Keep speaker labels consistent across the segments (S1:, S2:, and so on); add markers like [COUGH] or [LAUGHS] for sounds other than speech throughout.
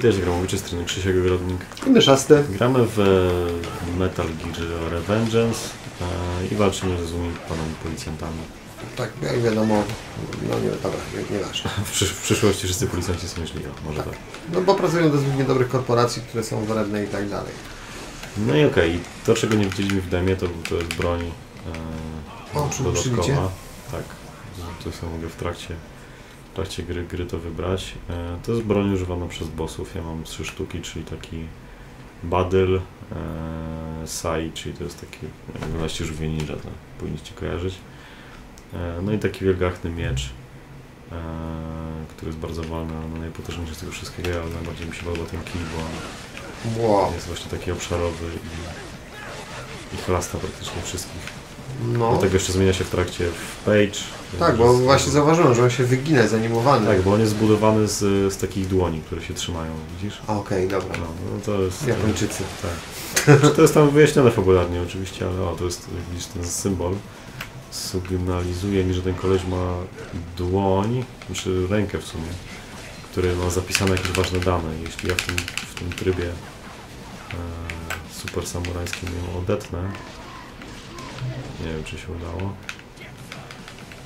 S1: Witajcie gramowicze, strony Krzysiek Ogrodnik.
S2: I myszasty.
S1: Gramy w Metal Gear Revengeance e, i walczymy ze złymi panami policjantami.
S2: Tak, jak wiadomo, no nie, dobra, nie, nie ważne. [LAUGHS]
S1: W, przysz w przyszłości wszyscy policjanci są źli, może tak.
S2: No bo pracują do zbyt niedobrych korporacji, które są wredne i tak dalej.
S1: No i okej, to czego nie widzieliśmy w demie to, to jest broń e,
S2: O,
S1: dodatkowa. Tak, to sobie mogę w trakcie, w trakcie gry, gry to wybrać. E, to jest broń używana przez bossów, ja mam trzy sztuki, czyli taki Badyl, e, Sai, czyli to jest taki właściwie żółwie ninja, to powinniście kojarzyć. E, no i taki wielgachny miecz, który jest bardzo walny, ale najpotężniejszy z tego wszystkiego, ale najbardziej mi się podoba ten kij, bo on
S2: Wow.
S1: jest właśnie taki obszarowy i, i chlasta praktycznie wszystkich.
S2: No,
S1: Do tego jeszcze zmienia się w trakcie w page.
S2: tak, bo właśnie zauważyłem, że on się wygina, jest animowany.
S1: Tak, bo on jest zbudowany z, z takich dłoni, które się trzymają, widzisz?
S2: Okej, dobra.
S1: No, no to jest...
S2: Japończycy.
S1: Tak. Znaczy, to jest tam wyjaśnione fabularnie oczywiście, ale o, to jest, widzisz, ten symbol sygnalizuje mi, że ten koleś ma dłoń, znaczy rękę w sumie, który ma zapisane jakieś ważne dane. Jeśli ja w tym, w tym trybie e, super samurajskim ją odetnę, nie wiem czy się udało,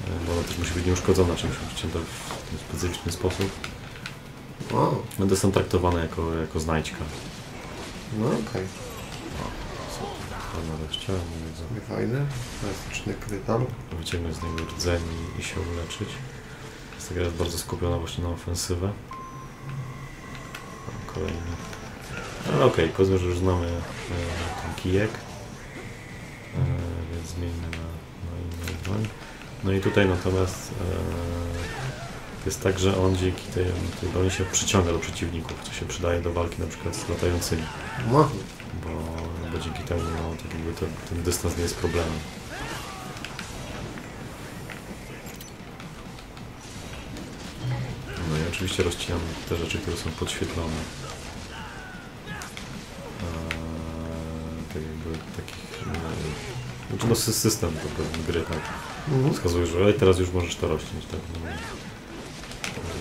S1: e, bo ona też musi być nieuszkodzona, czyli musi być cięta w ten specyficzny sposób.
S2: O,
S1: Będę są traktowane jako, jako znajdźka.
S2: no okej.
S1: Fajna rozciąga, widzę.
S2: Okay. Fajny. Plastyczny krytal.
S1: wyciągnąć z niego rdzeń i, i się uleczyć. Jest ta gra jest bardzo skupiona właśnie na ofensywę. Kolejny. Ale okej, powiedzmy, że już znamy e, ten kijek. Zmieńmy na, na inną broń. No i tutaj natomiast e, jest tak, że on dzięki tej, tej broni się przyciąga do przeciwników, co się przydaje do walki na przykład z latającymi
S2: No,
S1: bo, bo dzięki temu no, tak jakby ten, ten dystans nie jest problemem. No i oczywiście rozcinam te rzeczy, które są podświetlone. No sy- system to pewien gry, tak.
S2: mhm.
S1: Wskazuje, że "Ej, teraz już możesz to rozciąć, tak. No,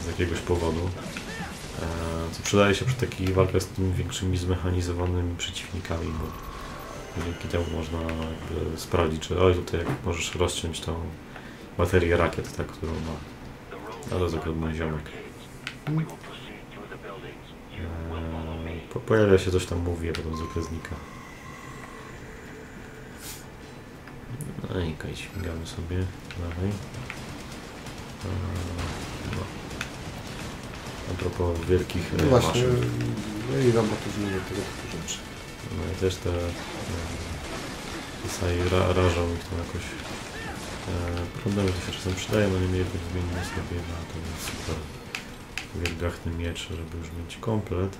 S1: z jakiegoś powodu. Eee, co przydaje się przy takich walkach z tymi większymi zmechanizowanymi przeciwnikami, bo dzięki temu można jakby sprawdzić, czy oj tutaj jak możesz rozciąć tą baterię rakiet, tak, którą ma. Ale akurat mój ziomek. Eee, po, pojawia się coś tam mówi, a potem zwykle znika. No i śmigamy sobie dalej. Eee, no. A propos wielkich
S2: no
S1: e,
S2: właśnie.
S1: maszyn.
S2: No i robotyzm tego typu rzeczy.
S1: No i też te Saj ra, rażą ich tam jakoś. E, problemy to się czasem przydaje, no niemniej jednak zmienimy sobie na ten super wielgachny miecz, żeby już mieć komplet.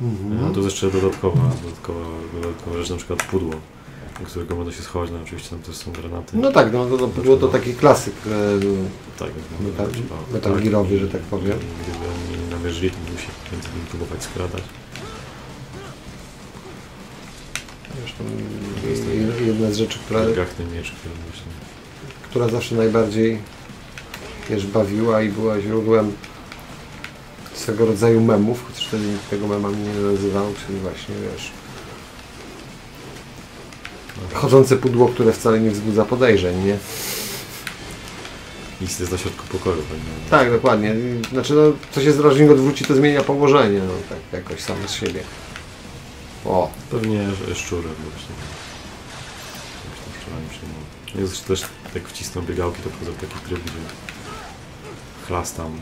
S2: Mhm.
S1: No to jest jeszcze dodatkowa, dodatkowa, dodatkowa rzecz, na przykład pudło, którego można się schować, no oczywiście tam też są granaty.
S2: No tak, no to, to było to taki klasyk e,
S1: tak,
S2: metal,
S1: trzeba-
S2: metal
S1: tak,
S2: Gearowy,
S1: i-
S2: że tak powiem.
S1: i Gdyby oni nie namierzyli, to bym się między nimi próbować skradać.
S2: Zresztą je- jedna z rzeczy, która,
S1: miecz, który właśnie
S2: która zawsze najbardziej wiesz, bawiła i była źródłem swego rodzaju memów, chociaż wtedy nikt tego memami nie nazywał, czyli właśnie wiesz, chodzące pudło, które wcale nie wzbudza podejrzeń, nie?
S1: Nic jest na środku pokoju. pewnie.
S2: Tak, dokładnie. Znaczy, no, co się strażnik odwróci, to zmienia położenie, no tak jakoś samo z siebie. O,
S1: Pewnie sz- szczury właśnie. Szczurami przyjmują. Jest też, jak wcisną biegałki, to wchodzę w taki tryb, gdzie chlastam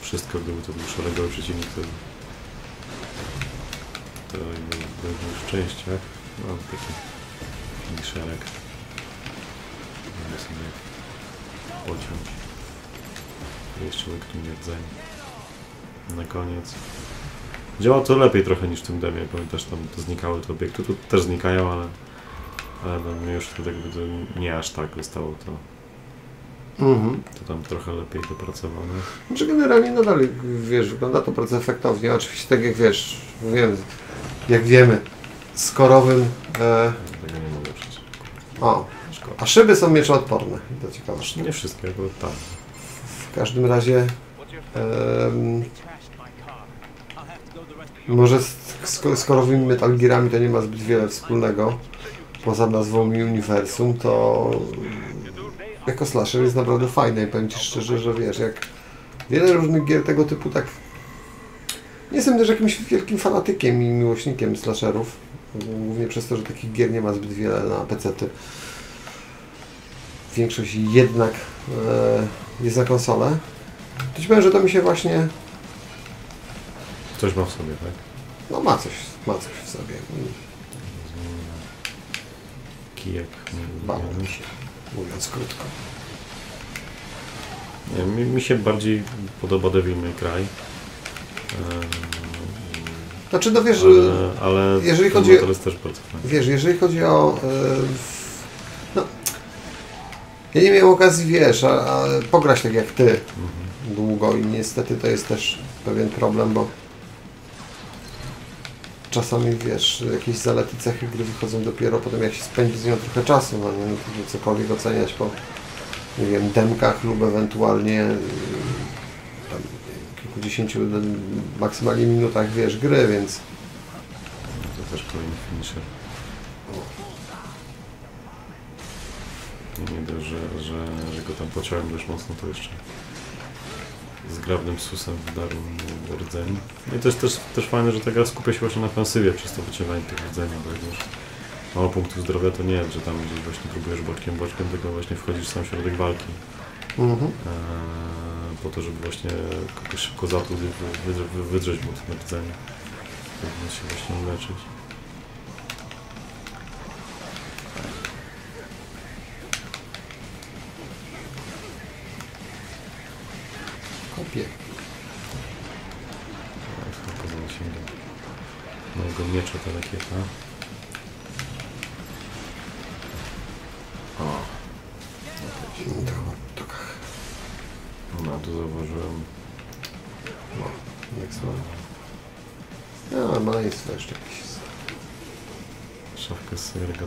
S1: wszystko, gdyby to był szeregowy przeciwnik, to, to jakby był w częściach. No, taki, taki szereg. Mogę sobie pociąć. Jeszcze łyknąć rdzeń. Na koniec. Działa to lepiej trochę niż w tym demie, pamiętasz, tam to znikały te obiekty, tu też znikają, ale, ale no, mnie już to to nie aż tak zostało to,
S2: mhm.
S1: to tam trochę lepiej dopracowane.
S2: Znaczy generalnie nadal, wiesz, wygląda to bardzo efektownie. Oczywiście tak jak wiesz, wiem, jak wiemy, z korowym... E,
S1: Tego nie.
S2: O, a szyby są mieczoodporne, to ciekawe.
S1: Nie wszystkie, akurat tak.
S2: W każdym razie em, Może z korowymi Metal Gearami to nie ma zbyt wiele wspólnego. Poza nazwą uniwersum, to jako slasher jest naprawdę fajny i powiem Ci szczerze, że wiesz, jak wiele różnych gier tego typu tak... Nie jestem też jakimś wielkim fanatykiem i miłośnikiem slasherów, głównie przez to, że takich gier nie ma zbyt wiele na PC-ty. Większość jednak e, jest na konsolę. To Ci powiem, że to mi się właśnie
S1: Coś ma w sobie, tak?
S2: No ma coś, ma coś w sobie.
S1: Kijek.
S2: Bało mi się, mówiąc krótko.
S1: Nie, mi, mi się bardziej podoba Devil May Cry. Ehm,
S2: Znaczy, no wiesz,
S1: ale, ale
S2: jeżeli chodzi-
S1: jest też bardzo fajny.
S2: wiesz, jeżeli chodzi o... e, no, ja nie miałem okazji, wiesz, a, a pograć tak jak Ty
S1: Mhm.
S2: długo i niestety to jest też pewien problem, bo czasami, wiesz, jakieś zalety, cechy gry wychodzą dopiero potem, jak się spędzi z nią trochę czasu, no nie, no, to cokolwiek oceniać po, nie wiem, demkach lub ewentualnie 10 maksymalnie minutach, wiesz, gry, więc...
S1: To też kolejny finisher. Nie, dość, że, że, że go tam pociąłem dość mocno, to jeszcze z grabnym susem wdarł rdzeń. No I też, też, też fajne, że ta gra skupia się właśnie na ofensywie przez to wycieranie tych rdzeni, bo jak już mało punktów zdrowia, to nie jest, że tam gdzieś właśnie próbujesz boczkiem, boczkiem, tylko właśnie wchodzisz w sam środek walki.
S2: Mhm.
S1: Eee po to, żeby właśnie kogoś szybko zatłuc i wy- wy- wy- wydrzeć mu te rdzenie. Powinno się właśnie chyba poza zasięgiem mojego miecza ta rakieta.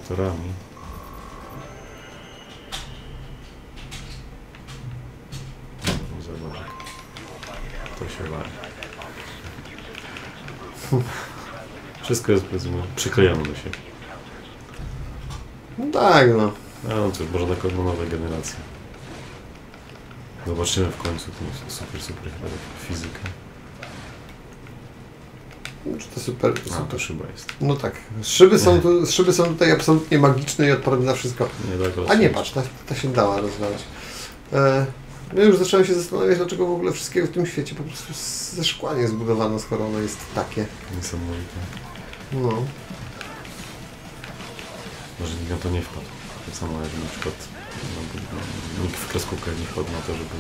S1: Segregatorami. Zobacz, to się wali. [LAUGHS] Wszystko jest powiedzmy przyklejone do siebie.
S2: No tak, no.
S1: A no cóż, może taką nowe generacje. Zobaczymy w końcu tą super, super fizykę.
S2: Czy to super,
S1: A, to
S2: super.
S1: szyba jest.
S2: No tak. Szyby są, tu, szyby są tutaj absolutnie magiczne i odporne na wszystko.
S1: Nie tak
S2: A nie, patrz, ta, ta się dała rozwalać. E, ja już zacząłem się zastanawiać, dlaczego w ogóle wszystkiego w tym świecie po prostu ze szkła nie zbudowano, skoro ono jest takie.
S1: Niesamowite.
S2: No.
S1: Może nikt na to nie wpadł. Tak samo jak na przykład no, no, nikt w kreskówkach nie wpadł na to, żeby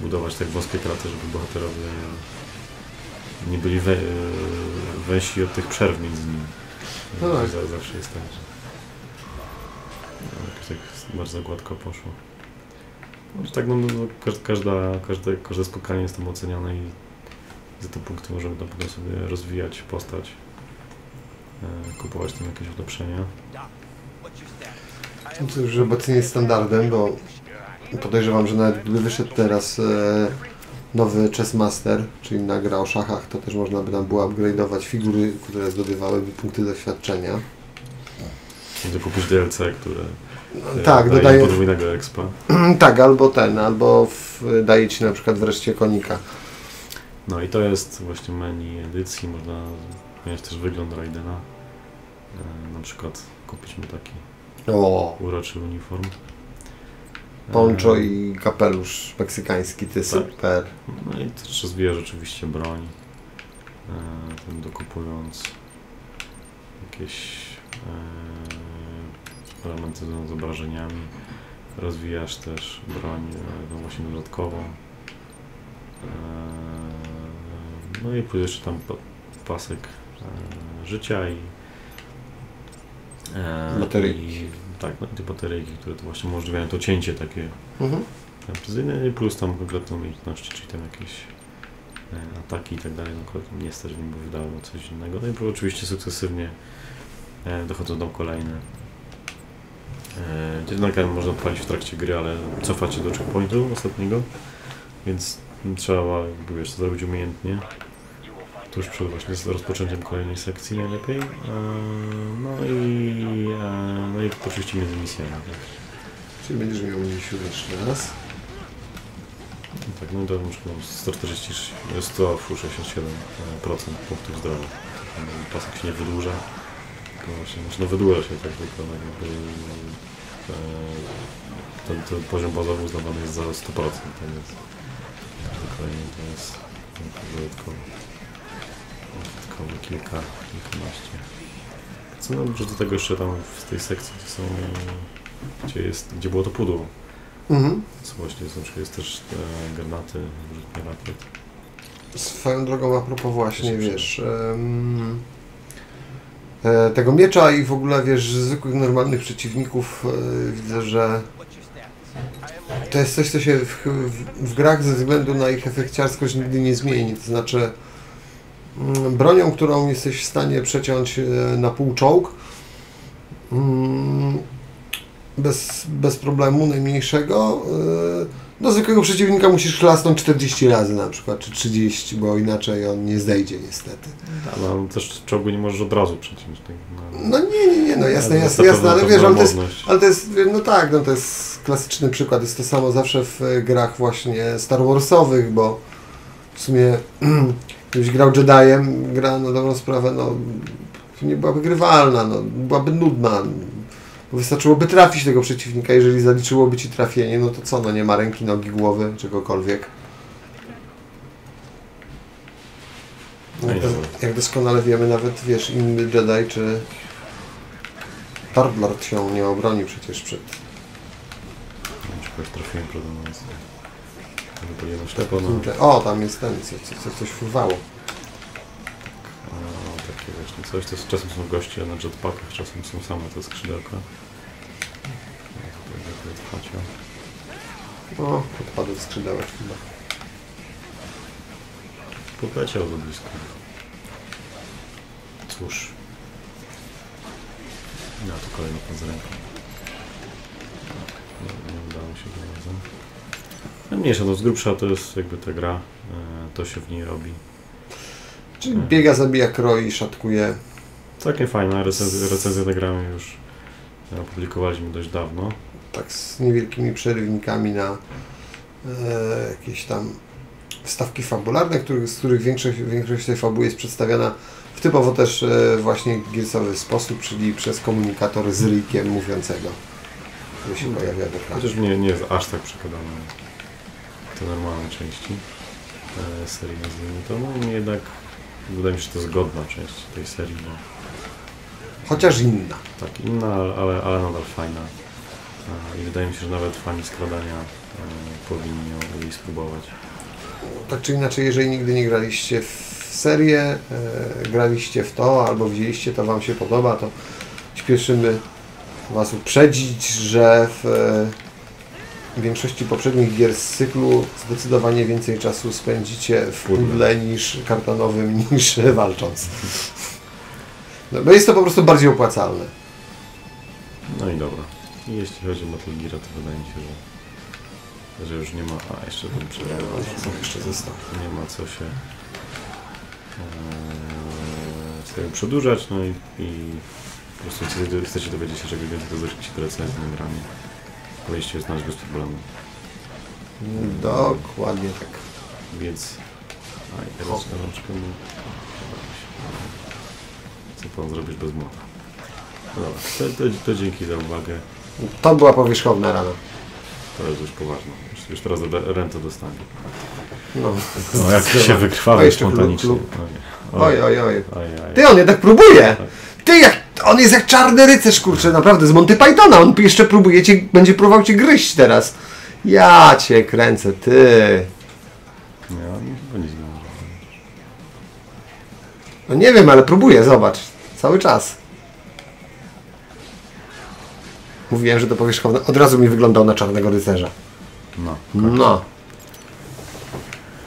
S1: budować tak wąskie kraty, żeby bohaterowie nie byli we, węsi od tych przerw między nimi.
S2: No tak.
S1: Za- Zawsze jest tak, że no, jakoś tak bardzo gładko poszło. No, tak, no, no, no, każ- każda, każde, każde spotkanie jest tam oceniane i za te punkty możemy na pewno sobie rozwijać postać, e, kupować tam jakieś ulepszenia.
S2: No To już obecnie jest standardem, bo podejrzewam, że nawet gdyby wyszedł teraz e, nowy Chess Master, czyli inna gra o szachach, to też można by tam było upgrade'ować figury, które zdobywałyby punkty doświadczenia.
S1: Gdy kupisz DLC, które e,
S2: tak,
S1: daje
S2: dodaje,
S1: podwójnego expa. [CLEARS THROAT]
S2: tak, albo ten, albo w, daje Ci na przykład wreszcie konika.
S1: No i to jest właśnie menu edycji, można mieć też wygląd Raidena. E, na przykład kupić mu taki
S2: O,
S1: uroczy uniform.
S2: Poncho i kapelusz meksykański, ty super.
S1: No i też rozwija rzeczywiście broń. E, tym dokupując jakieś e, elementy z zobrażeniami. Rozwijasz też broń e, tą właśnie dodatkową. E, no i jeszcze tam pa- pasek e, życia i
S2: Bateryjki.
S1: I, tak, no te bateryjki, które to właśnie umożliwiają to cięcie takie
S2: Mhm.
S1: precyzyjne i plus tam konkretne umiejętności, czyli tam jakieś e, ataki i tak dalej, no nie stać bo wydało coś innego. No i oczywiście sukcesywnie e, dochodzą tam kolejne. E, jednak można odpalić w trakcie gry, ale cofać się do checkpointu ostatniego, więc trzeba jakby wiesz, to zrobić umiejętnie. Tuż przed właśnie z rozpoczęciem kolejnej sekcji najlepiej. E, No i, e, no i oczywiście między misjami. Tak,
S2: Czyli będziesz miał misiu jeszcze raz.
S1: tak no to już mam 140, 167% punktów zdrowia. No i Pasek się nie wydłuża. To właśnie, znaczy no wydłuża się tak tylko no jakby e, ten, ten poziom bazowy uznawany jest za 100%, tak więc każdy kolejny to jest dodatkowo kilka, kilkanaście. Co że do tego jeszcze tam w tej sekcji to są, gdzie jest, gdzie było to pudło,
S2: Mhm.
S1: co właśnie są, jest też e, granaty, rzutnie rakiet.
S2: Swoją drogą a propos właśnie, wiesz, e, tego miecza i w ogóle, wiesz, zwykłych, normalnych przeciwników e, widzę, że to jest coś, co się w, w, w grach ze względu na ich efekciarskość nigdy nie zmieni. To znaczy bronią, którą jesteś w stanie przeciąć e, na pół czołg mm, bez, bez problemu najmniejszego e, do zwykłego przeciwnika musisz chlasnąć 40 razy na przykład, czy 30, bo inaczej on nie zdejdzie niestety.
S1: No też czołgu nie możesz od razu przeciąć. Tak, no.
S2: No nie, nie, nie, no jasne,
S1: Ale
S2: jasne, jasne, ale wiesz, ale to jest, ale to jest, no tak, no to jest klasyczny przykład, jest to samo zawsze w e, grach właśnie Star Warsowych, bo w sumie [CLEARS THROAT] gdybyś grał Jediem, gra na dobrą sprawę, no nie byłaby grywalna, no byłaby nudna. Wystarczyłoby trafić tego przeciwnika, jeżeli zaliczyłoby ci trafienie, no to co, no nie ma ręki, nogi, głowy, czegokolwiek.
S1: No
S2: Jak, jak doskonale wiemy, nawet wiesz, inny Jedi czy Darblard się nie obroni przecież przed
S1: Na przykład trafiłem prawda Ale powinienem ślepo
S2: takim... O, tam jest ten, co, co, co, coś fruwało.
S1: A, takie właśnie coś, to jest, czasem są goście na jetpackach, czasem są same te skrzydełka. No.
S2: O, odpadł skrzydełek chyba.
S1: Poleciał za blisko. Cóż. Ja to kolejny pan z ręką. Nie, nie udało się tym razem. No mniejsza, no z grubsza to jest jakby ta gra. e, To się w niej robi.
S2: Czyli biega, zabija, kroi, szatkuje.
S1: Całkiem fajna recenzja, recenzję nagramy już. Opublikowaliśmy dość dawno.
S2: Tak z niewielkimi przerywnikami na e, jakieś tam wstawki fabularne, których, z których większość, większość tej fabuły jest przedstawiana w typowo też e, właśnie giersowy sposób, czyli przez komunikator z ryjkiem mówiącego, który się pojawia w ekranie.
S1: Chociaż nie, nie jest aż tak przekładane jak te normalne części e, serii nazwijmy to. No jednak wydaje mi się, że to jest godna część tej serii, bo
S2: Chociaż inna.
S1: tak inna, ale, ale nadal fajna. E, I wydaje mi się, że nawet fani skradania e, powinni ją jej spróbować.
S2: Tak czy inaczej, jeżeli nigdy nie graliście w serię, graliście w to albo widzieliście, to Wam się podoba, to śpieszymy Was uprzedzić, że w większości poprzednich gier z cyklu zdecydowanie więcej czasu spędzicie w
S1: Pudle.
S2: niż kartonowym, [LAUGHS] niż walcząc. No, bo jest to po prostu bardziej opłacalne.
S1: No i dobra. I jeśli chodzi o Metal Gear, to wydaje mi się, że, że już nie ma... A, jeszcze ten przegrał.
S2: Co jeszcze zostało?
S1: nie ma co się e, sobie przedłużać, no i, i po prostu chcecie, chcecie dowiedzieć się czegoś więcej, to zerknijcie do recenzji nagranie. Powinniście je znaleźć bez problemu.
S2: Dokładnie tak.
S1: Więc... A i teraz rączkę mu... Co pan zrobisz bez młota? No dobra, to, to, to dzięki za uwagę.
S2: To była powierzchowna rana.
S1: To jest już poważne. Już, już teraz re- rentę dostanie.
S2: No.
S1: No jak się wykrwawił
S2: jeszcze klub-
S1: spontanicznie.
S2: klub.
S1: Oj,
S2: Oj, oj, oj.
S1: oj, oj.
S2: Ty, on jednak próbuje! Ty, jak, on jest jak czarny rycerz, kurczę, naprawdę, z Monty Pythona. On jeszcze próbuje cię, będzie próbował cię gryźć teraz. Ja cię kręcę, ty.
S1: Nie, on nie może.
S2: No nie wiem, ale próbuje, zobacz. Cały czas. Mówiłem, że to powierzchowne. Od razu mi wyglądał na czarnego rycerza.
S1: No.
S2: No.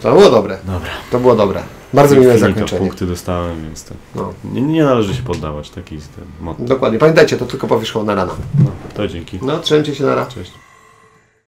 S2: To było dobre.
S1: Dobra.
S2: To było dobre. Bardzo miłe zakończenie.
S1: punkty dostałem, więc to
S2: No,
S1: nie, nie należy się poddawać. Taki jest ten motto.
S2: dokładnie. Pamiętajcie, to tylko powierzchowna rana.
S1: No, to dzięki.
S2: No, trzymajcie się na raz.
S1: Cześć.